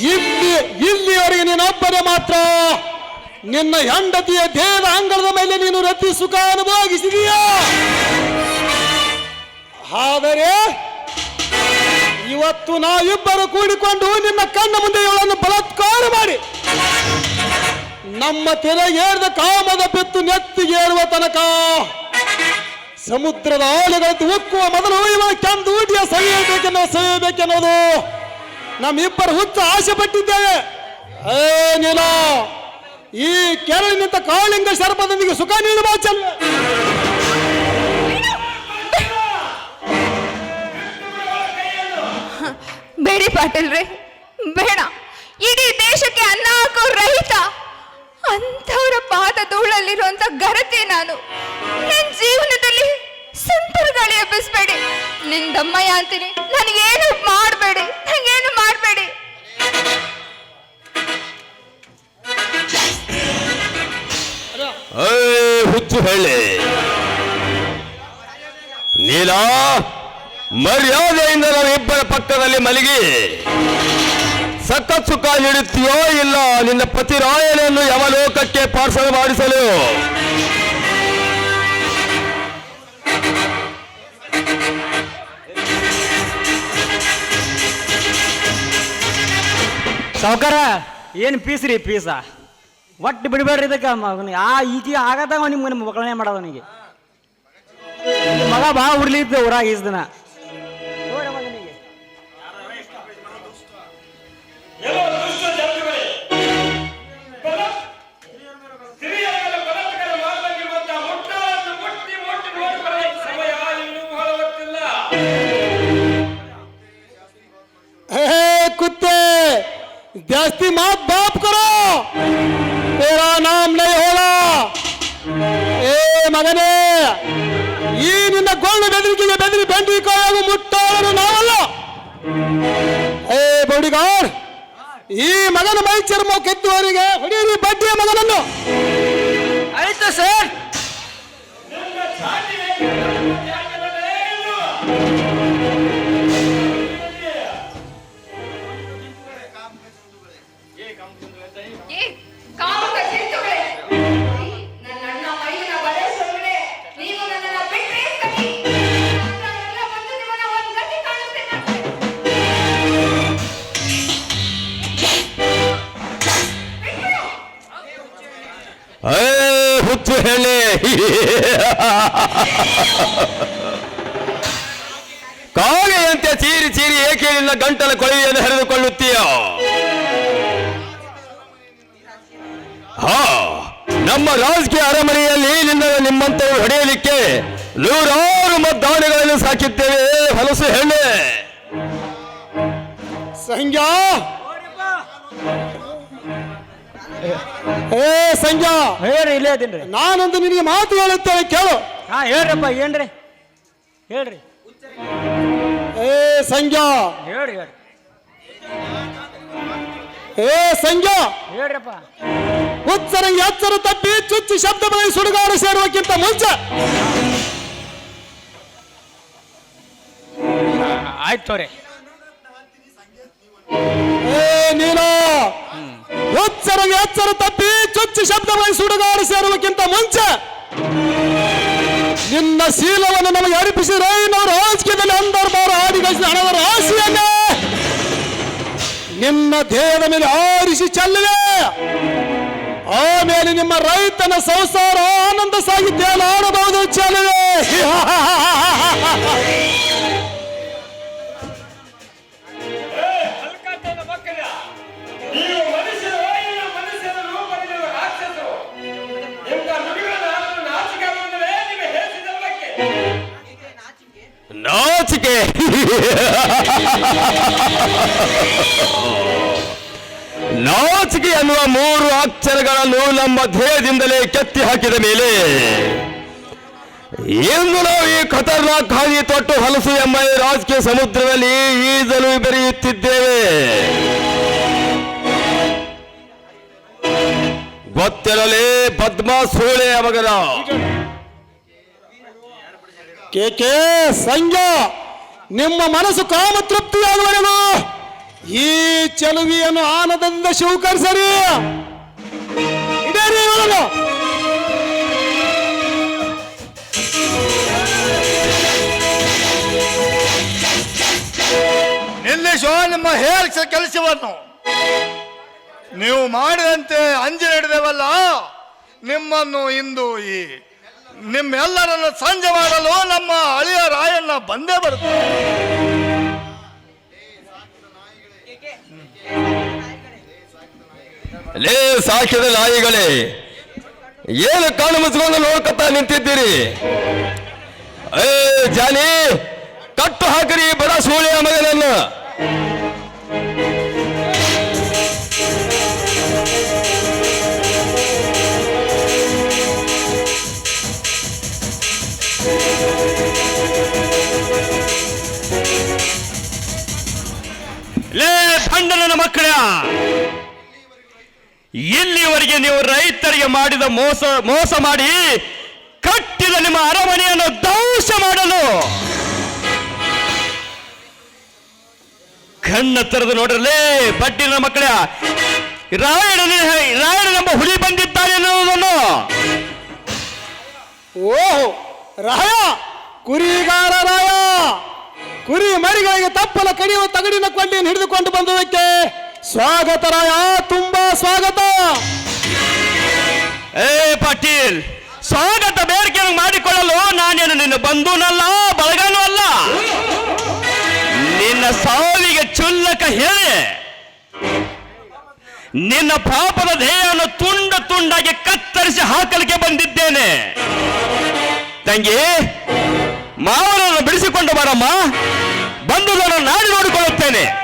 ಇಲ್ಲಿ, ಇಲ್ಲಿಯವರೆಗೆ ನೀನೊಬ್ಬನೇ ಮಾತ್ರ. ನಿನ್ನ ಹೆಂಡತಿಯ ದೇಹದ ಅಂಗಳದ ಮೇಲೆ ನೀನು ರತಿ ಸುಖ ಅನುಭವಿಸಿದೀಯ? ಆದರೆ, ಇವತ್ತು ನಾವಿಬ್ಬರು ಕೂಡಿಕೊಂಡು ನಿನ್ನ ಕಣ್ಣ ಮುಂದೆ ಇವಳನ್ನು ಬಲತ್ಕಾರ ಮಾಡಿ. ನಮ್ಮ ತೆರೆಗೇರಿದ ಕಾಮದ ಬೆತ್ತು ನೆತ್ತಿಗೇರುವ ತನಕ ಸಮುದ್ರದ ಆಳುಗಳು ಉಕ್ಕುವ ಮೊದಲು ಇವಳ ಕೆಂದೂಟಿಯ ಸವಿಯಬೇಕೆನ್ನೋ ಸವಿಯಬೇಕೆನ್ನೋದು ನಮ್ಮಿಬ್ಬರು ಹುಚ್ಚ ಆಸೆ ಪಟ್ಟಿದ್ದೇವೆ. ಏ ನೀಲ ಈ ಕೆರಳಿನಿಂದ ಕಾಳಿಂಗ ಸರ್ಪದೊಂದಿಗೆ ಸುಖ ನೀಡುವ ಚಲ್ಲ. ಬೇಡಿ ಪಾಟೀಲ್ರೆ, ಬೇಡ. ಇಡೀ ದೇಶಕ್ಕೆ ಅನ್ನ ಹಾಕೋ ರಹಿತ ಅಂತವರ ಪಾದ ಧೂಳಲ್ಲಿರುವಂತ ಗರತೆ ನಾನು ನನ್ನ ಜೀವನದಲ್ಲಿ ಗಾಳಿ ಎಬ್ಬಿಸ್ಬೇಡಿ. ನಿಂದಮ್ಮಯ್ಯ ಅಂತೀನಿ, ನನಗೇನು ಮಾಡಬೇಡಿ ನನಗೇನು ಮಾಡಬೇಡಿ. ಹುಚ್ಚು ಹೇಳಿ. ನೀಲ, ಮರ್ಯಾದೆಯಿಂದ ಇಬ್ಬರ ಪಕ್ಕದಲ್ಲಿ ಮಲಗಿ. ಸಕ್ಕ ಸುಖ ನೀಡುತ್ತೀಯೋ ಇಲ್ಲ, ನಿನ್ನ ಪತಿ ಪತಿರಾಯನನ್ನು ಯಮಲೋಕಕ್ಕೆ ಪಾರ್ಸಲ್ ಮಾಡಿಸಲು. ಸಾವುಕಾರ, ಏನು ಪೀಸ್ ರೀ ಪೀಸ ಒಟ್ಟು ಬಿಡಬೇಡ್ರಿ ಇದಕ್ಕೆ ಆ ಈಜಿ ಆಗದಾಗ ನಿಮ್ಗೆ ನಿಮ್ಮ ಮಕ್ಕಳನ್ನೇ ಮಾಡೋದು ಅವನಿಗೆ. ಮಗ ಬಾ ಉರ್ಲಿದ್ದ ಊರಾಗ ಈಸ್ ದಿನ. ಬೆದರಿಕೆಗೆ ಬೆದರಿ ಬೆಂಡಿ ಕಾಯಲು ಮುಟ್ಟೋರು ನಾವಲ್ಲ. ಏ ಬೌಡಿಗಾರ್ ಈ ಮಗನ ಮೈ ಚರ್ಮ ಕೆತ್ತುವವರಿಗೆ ಹೊಡೆಯಿರಿ ಬಡ್ಡಿಯ ಮಗನನ್ನು. ಆಯ್ತು ಸರ್. ಏ ಕಾಮದ ಕಾಗೆಯಂತೆ ಚೀರಿ ಚೀರಿ ಏಕೆ ನಿನ್ನ ಗಂಟಲ ಕೊಳೆಯನ್ನು ಹರಿದುಕೊಳ್ಳುತ್ತೀಯೋ? ಹಾ, ನಮ್ಮ ರಾಜಕೀಯ ಅರಮನೆಯಲ್ಲಿ ನಿನ್ನ ನಿಮ್ಮಂತವರು ಹೊಡೆಯಲಿಕ್ಕೆ ನೂರಾರು ಮದ್ದಾನೆಗಳನ್ನು ಸಾಕಿದ್ದೇವೆ. ಹೊಲಸು ಹೆಣ್ಣೆ. ಸಂಜ್ಞಾ ಏ ಸಂಜ್ಞಾ ಹೇಳ್ರಿ ಇಲ್ಲೇ ಅದೀನಿ ರೀ ನಾನೊಂದು ನಿನಗೆ ಮಾತು ಹೇಳುತ್ತೇನೆ ಕೇಳು ಹಾ ಹೇಳ್ರಪ್ಪ ಏನ್ರಿ ಹೇಳ್ರಿ ಏ ಸಂಜ್ಞಾ ಹೇಳ್ರಿ ಹೇಳ್ರಿ ಏ ಸಂಜ್ಞಾ ಹೇಳ್ರಪ್ಪ ಉಚ್ಚರಂಗಿ ಎಚ್ಚರ ತಪ್ಪಿ ಚುಚ್ಚಿ ಶಬ್ದ ಬಳಿ ಸುಡುಗಾಡು ಸೇರುವಕ್ಕಿಂತ ಮುಂಚೆ ಆಯ್ತು ತೋರಿ ಉಚ್ಚರಂಗಿ ಎಚ್ಚರ ತಪ್ಪಿ ಚುಚ್ಚು ಶಬ್ದವಾಗಿ ಸುಡುಗಾಡು ಸೇರುವಕ್ಕಿಂತ ಮುಂಚೆ ನಿನ್ನ ಶೀಲವನ್ನು ನಮಗೆ ಅರ್ಪಿಸಿದ್ರೆ ನಾವು ರಾಜಕೀಯದಲ್ಲಿ ಅಂದರ್ಬಾರ ಆಡಿಗಳಿಸಿದ ಹಣದ ರಾಶಿಯನ್ನೇ ನಿನ್ನ ದೇಹದ ಮೇಲೆ ಆರಿಸಿ ಚೆಲ್ಲುವೆ ಆಮೇಲೆ ನಿಮ್ಮ ರೈತನ ಸಂಸಾರ ಆನಂದ ಸಾಗಿ ಆಡಬಹುದು ಚೆಲುವೆ ನಾಚಿಕೆ ಅನ್ನುವ ಮೂರು ಅಕ್ಷರಗಳನ್ನು ನಮ್ಮ ಧ್ಯೇಯದಿಂದಲೇ ಕೆತ್ತಿ ಹಾಕಿದ ಮೇಲೆ, ಇಂದು ನಾವು ಈ ಖತರ್ನಾಕ್ ಹಾನಿ ತೊಟ್ಟು ಹಲಸು ಎಂಬ ರಾಜಕೀಯ ಸಮುದ್ರದಲ್ಲಿ ಈಜಲು ಬೆರೆಯುತ್ತಿದ್ದೇವೆ. ಗೊತ್ತಿರಲಿ ಪದ್ಮ ಸೂಳೆ ಮಗನ. ಕೆ ಕೆ ಸಂಜ. ನಿಮ್ಮ ಮನಸ್ಸು ಕಾಮ ತೃಪ್ತಿಯಾಗುವರೆಗೂ ಈ ಚೆಲುವಿಯನ್ನು ಆನಂದದಿಂದ ಶಿವಕರಿಸರಿ ಇಡೀ ಇವಳನ್ನು ನಿಲ್ಲಿಸೋ, ನಿಮ್ಮ ಹೇರ್ಸ ಕೆಲಸವನ್ನು. ನೀವು ಮಾಡಿದಂತೆ ಅಂಜಿ ಹಿಡಿದೇವಲ್ಲ, ನಿಮ್ಮನ್ನು ಇಂದು ಈ ನಿಮ್ಮೆಲ್ಲರನ್ನು ಸಂಜೆ ಮಾಡಲು ನಮ್ಮ ಅಳಿಯ ರಾಯಣ್ಣ ಬಂದೇ ಬರುತ್ತೆ. ಲೇ ಸಾಕಿದ ನಾಯಿಗಳೇ, ಏನು ಕಣ್ಣು ಮುಚ್ಕೊಂಡು ನೋಡ್ಕೊತಾ ನಿಂತಿದ್ದೀರಿ? ಏ ಜಾನಿ, ಕಟ್ಟು ಹಾಕಿರಿ ಬಡ ಸೂಳೆಯ ಮಗನನ್ನು. ಭಂಡನ ಮಕ್ಕಳ. ಇಲ್ಲಿವರೆಗೆ ನೀವು ರೈತರಿಗೆ ಮಾಡಿದ ಮೋಸ ಮೋಸ ಮಾಡಿ ಕಟ್ಟಿದ ನಿಮ್ಮ ಅರಮನೆಯನ್ನು ಧ್ವಂಸ ಮಾಡಲು. ಕಣ್ಣ ತೆರೆದು ನೋಡ್ರಲೇ ಬಡ್ಡಿನ ಮಕ್ಕಳ. ರಾಯಣ ನಮ್ಮ ಹುಲಿ ಬಂದಿದ್ದಾನೆ ಎನ್ನುವುದನ್ನು ಓಹೋ, ರಾಯ, ಕುರಿಗಾರ ರಾಯ. ಕುರಿ ಮರಿಗಳಿಗೆ ತಪ್ಪಲ ಕಡಿಯುವ ತಗಡಿನ ಕೊಂಡಿಯನ್ನು ಹಿಡಿದುಕೊಂಡು ಬಂದದಕ್ಕೆ ಸ್ವಾಗತ ರಾಯ ತುಂಬಾ ಸ್ವಾಗತ. ಏ ಪಾಟೀಲ್, ಸ್ವಾಗತ ಬೇಡಿಕೆಯನ್ನು ಮಾಡಿಕೊಳ್ಳಲು ನಾನೇನು ನಿನ್ನ ಬಂಧುನಲ್ಲ, ಬಳಗನೂ ಅಲ್ಲ. ನಿನ್ನ ಸಾವಿಗೆ ಚುಲ್ಲಕ ಹೇಳಿ. ನಿನ್ನ ಪಾಪದ ಧ್ಯೇಯವನ್ನು ತುಂಡ ತುಂಡಾಗಿ ಕತ್ತರಿಸಿ ಹಾಕಲಿಕ್ಕೆ ಬಂದಿದ್ದೇನೆ. ತಂಗಿ ಮಾವನನ್ನು ಬಿಡಿಸಿಕೊಂಡು ಬರಮ್ಮ ಬಂದು ನಾನು ನಾಡಿ ನೋಡಿಕೊಳ್ಳುತ್ತೇನೆ.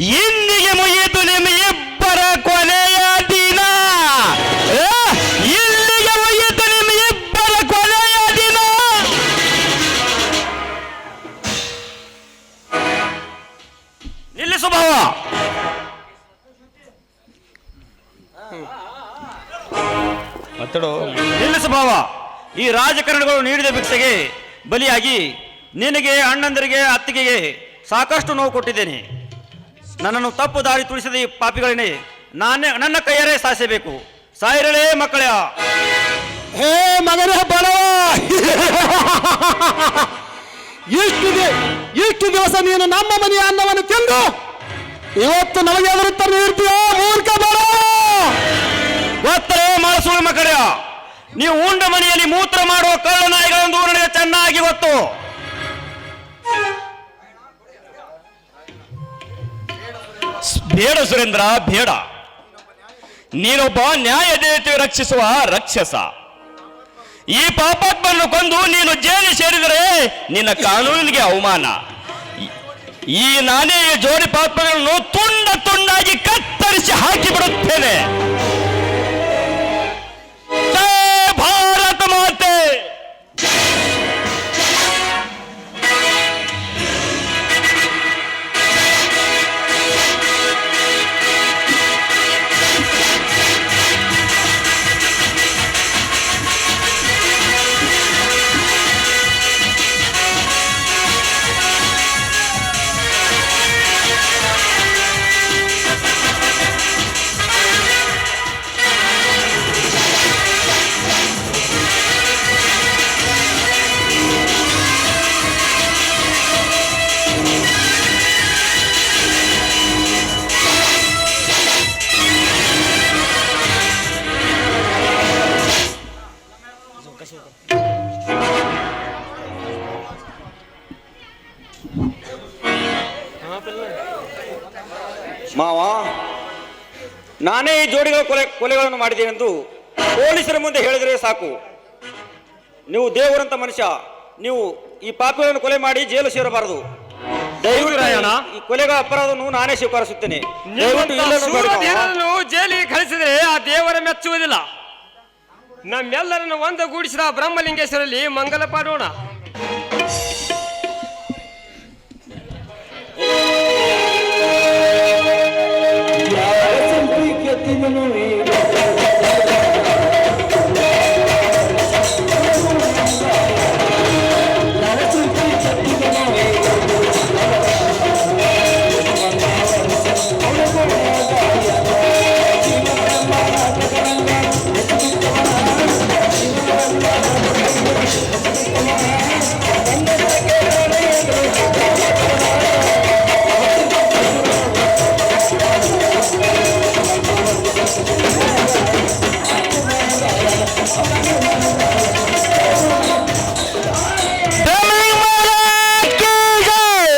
ಇಂದಿಗೆ ಮುಗಿಯಿತು ನಿಮ್ಮ ಇಬ್ಬರ ಕೊನೆಯ ದಿನ. ಇಲ್ಲಿಗೆ ಮುಗಿಯಿತು ನಿಮ್ಮ ಇಬ್ಬರ ಕೊನೆಯ ದಿನ. ನಿಲ್ಲಿಸು ಭಾವ ನಿಲ್ಲಿಸು ಭಾವ ಈ ರಾಜಕಾರಣಿಗಳು ನೀಡಿದ ಭಿಕ್ಷೆಗೆ ಬಲಿಯಾಗಿ ನಿನಗೆ ಅಣ್ಣಂದರಿಗೆ ಅತ್ತಿಗೆಗೆ ಸಾಕಷ್ಟು ನೋವು ಕೊಟ್ಟಿದ್ದೇನೆ. ನನ್ನನ್ನು ತಪ್ಪು ದಾರಿ ತುಳಿಸಿದ ಈ ಪಾಪಿಗಳನ್ನೇ ನಾನೇ ನನ್ನ ಕೈಯರೇ ಸಾಯಿಸಬೇಕು. ಸಾಯಿರಲೇ ಮಕ್ಕಳ. ಹೇ ಮಗನ ಬಡವ ಇಷ್ಟು ಇಷ್ಟು ದಿವಸ ನೀನು ನಮ್ಮ ಮನೆಯ ಅನ್ನವನ್ನು ತಿಂದು ಇವತ್ತು ನಮಗೆ ಎದುರುತ್ತರ ನೀರ್ತೀಯೋ ಮೂರ್ಖ ಬಡವ ಗೊತ್ತೇ ಮಾಡಸುಳು ಮಕ್ಕಳ. ನೀವು ಉಂಡ ಮನೆಯಲ್ಲಿ ಮೂತ್ರ ಮಾಡುವ ಕಳ್ಳ ನಾಯಿಗಳೊಂದು ನನಗೆ ಚೆನ್ನಾಗಿ ಗೊತ್ತು. ಬೇಡ ಸುರೇಂದ್ರ, ಬೇಡ. ನೀನೊಬ್ಬ ನ್ಯಾಯ ದೇವತೆ ರಕ್ಷಿಸುವ ರಕ್ಷಸ. ಈ ಪಾಪಾತ್ಮನ್ನು ಕೊಂದು ನೀನು ಜೈಲು ಸೇರಿದರೆ ನಿನ್ನ ಕಾನೂನಿಗೆ ಅವಮಾನ. ಈ- ನಾನೇ ಜೋಡಿ ಪಾಪಗಳನ್ನು ತುಂಡ ತುಂಡಾಗಿ ಕತ್ತರಿಸಿ ಹಾಕಿ ಬಿಡುತ್ತೇನೆ ನಾನೇ ಈ ಜೋಡಿಗಳ ಕೊಲೆ ಕೊಲೆಗಳನ್ನು ಮಾಡಿದ್ದೇನೆಂದು ಪೊಲೀಸರ ಮುಂದೆ ಹೇಳಿದರೆ ಸಾಕು. ನೀವು ದೇವರಂತ ಮನುಷ್ಯ ನೀವು ಈ ಪಾಪಿಗಳನ್ನು ಕೊಲೆ ಮಾಡಿ ಜೈಲು ಸೇರಬಾರದು. ರಾಯಣ್ಣ. ಈ ಕೊಲೆಗಳ ಅಪರಾಧವನ್ನು ನಾನೇ ಸ್ವೀಕರಿಸುತ್ತೇನೆ. ದಯವಿಟ್ಟು ನಿಮ್ಮಂತ ಇಲ್ಲನ್ನು ಬೇಡ. ಶೂರಧೀರರನ್ನು ಜೈಲಿಗೆ ಕಳಿಸಿದ್ರೆ ಆ ದೇವರ ಮೆಚ್ಚುವುದಿಲ್ಲ. ನಮ್ಮೆಲ್ಲರನ್ನು ಒಂದುಗೂಡಿಸಿದ ಬ್ರಹ್ಮಲಿಂಗೇಶ್ವರಲ್ಲಿ ಮಂಗಲ ಪಾಡೋಣ